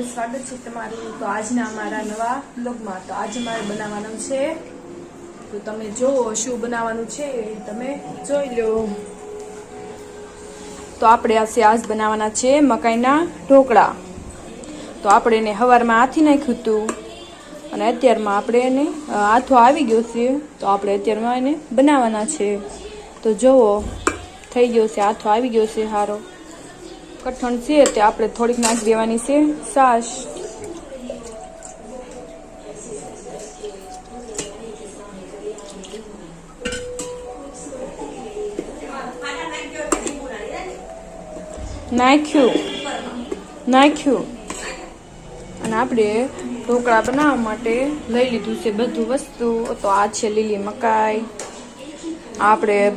છે તમારું. તો આજના અમારા નવા બ્લોગમાં તો આજે મારે બનાવવાનું છે. તો તમે જુઓ શું બનાવવાનું છે તમે જોઈ લો. તો આપણે આજે આજ બનાવવાના છે મકાઈના ઢોકળા. તો આપણે એને સવારમાં હાથી નાખ્યું હતું. અને અત્યારમાં આપણે એને હાથો આવી ગયો છે. તો આપણે અત્યારમાં એને બનાવવાના છે. તો જુઓ થઈ ગયો છે, હાથો આવી ગયો છે સારો કઠણ છે તે આપણે થોડીક નાખી દેવાની છે. સાસ નાખ્યું. નાખ્યું. અને આપણે ઢોકળા બનાવવા માટે લઈ લીધું છે બધું વસ્તુ. તો આ છે લીલી મકાઈ. આપણે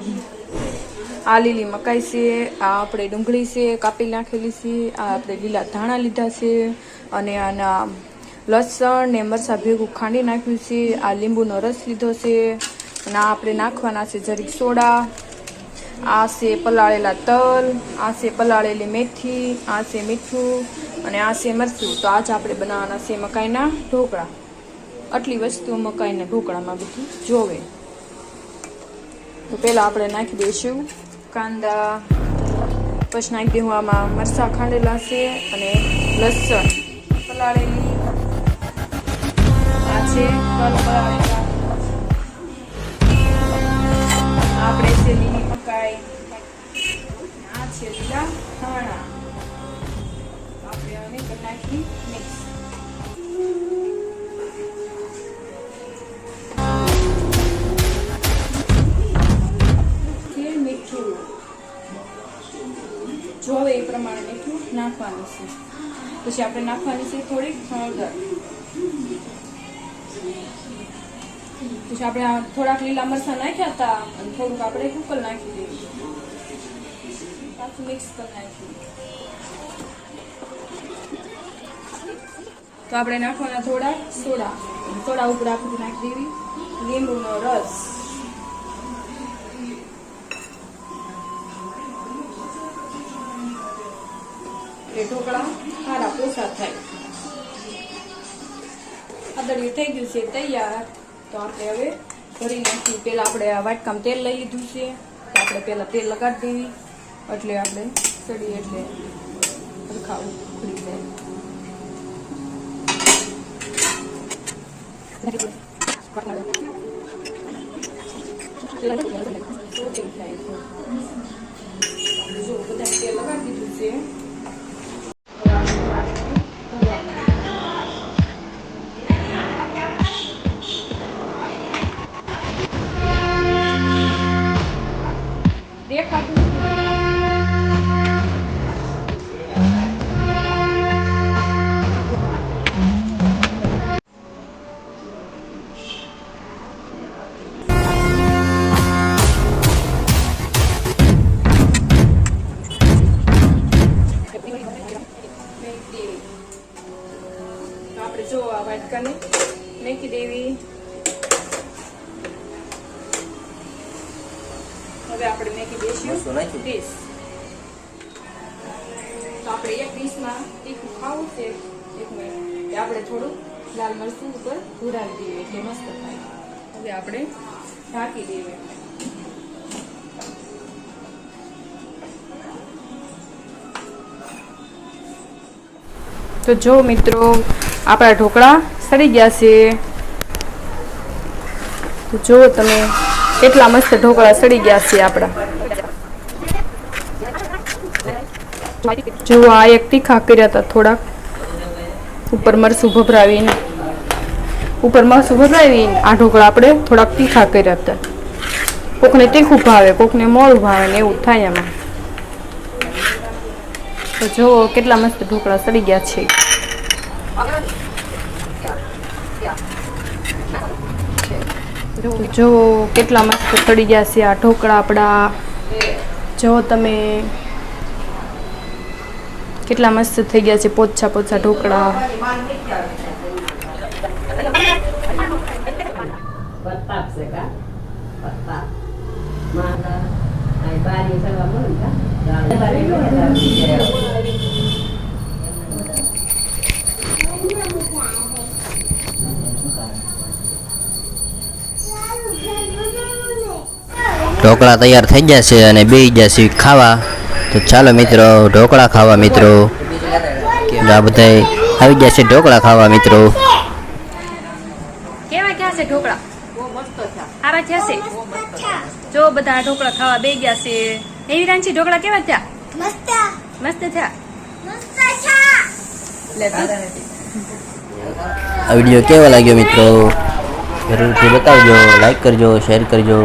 આ લીલી મકાઈ છે, આ આપણે ડુંગળી છે, કાપી નાખેલી છે, આ આપણે લીલા ધાણા લીધા છે, અને આના લસણ ને મરચાં ભેગું ખાંડી નાખ્યું છે, આ લીંબુનો રસ લીધો છે, અને આ આપણે નાખવાના છે જરીક સોડા, આ છે પલાળેલા તલ, આ છે પલાળેલી મેથી, આ છે મીઠું, અને આ છે મરચું. તો આજે આપણે બનાવવાના છે મકાઈના ઢોકળા. આટલી વસ્તુ મકાઈના ઢોકળામાં બધું જોવે. તો પહેલાં આપણે નાખી દઈશું. કાંદા પછી નાખી દઉં આમાં મરચાં ખાંડેલા છે અને લસણ. પલાળેલી. આ છે પલાળેલા. મીઠું નાખવાનું છે પછી આપણે નાખવાની છે થોડીક હળદર પછી આપણે આ થોડાક લીલા મરચાં નાખ્યા હતા અને થોડુંક આપણે કુકર નાખી દઈએ પાછું મિક્સ કરી નાખ્યું તો આપણે નાખવાના થોડા સોડા સોડા ઉપર આપણે નાખી દેવી લીંબુનો રસ એટલે ઢોકળા સારા પોસા થાય આદળિયું થઈ ગયું છે તૈયાર તો આપણે હવે ભરી નાખીએ પહેલાં આપણે આ વાટકામ તેલ લઈ લીધું છે તો આપણે પહેલાં તેલ લગાડી દેવી એટલે આપણે સડી એટલે સરખા ઉખડી જાય દેખાતું આપણે જો આ વાટકાને મેકી દેવી. હવે આપણે મેકી દઈશું? ડીશ તો આપણે એક ડીશમાં તીખું ખાવું છે એક મિનિટ આપણે થોડું લાલ મરચું ઉપર ભૂરાવી દઈએ એટલે મસ્ત થાય. હવે આપણે ઢાંકી દઈએ. તો જો મિત્રો આપણા ઢોકળા સડી ગયા છે. તો જો તમે કેટલા મસ્ત ઢોકળા સડી ગયા છે આપણા. જો આ એક તીખા કર્યા હતા થોડાક. ઉપર મરસું ભભરાવીને. ઉપર મરસું ભભરાવીને આ ઢોકળા આપણે થોડાક તીખા કર્યા હતા. કોકને તીખું ભાવે, કોકને મોડું ભાવે ને એવું થાય એમાં. તો જો કેટલા મસ્ત ઢોકળા સડી ગયા છે. જો કેટલા મસ્ત સડી ગયા છે આ ઢોકળા આપણા જો તમે કેટલા મસ્ત થઈ ગયા છે પોચા પોચા ઢોકળા. Patap ઢોકળા તૈયાર થઈ ગયા છે અને બે ગયા છે ખાવા. તો ચાલો મિત્રો ઢોકળા ખાવા મિત્રો. આ બધા આવી ગયા છે ઢોકળા ખાવા મિત્રો. કેવા ક્યાં છે ઢોકળા? સારા મસ્ત છે? થયા છે જો બધા ઢોકળા ખાવા બે ગયા છે. એવી રાંચી ઢોકળા કેવા થયા? મસ્ત થયા. લે આ વીડિયો કેવો લાગ્યો મિત્રો? જરૂરથી બતાવજો લાઈક કરજો શેર કરજો.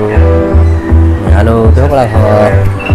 હાલો ઢોકળા ખાવા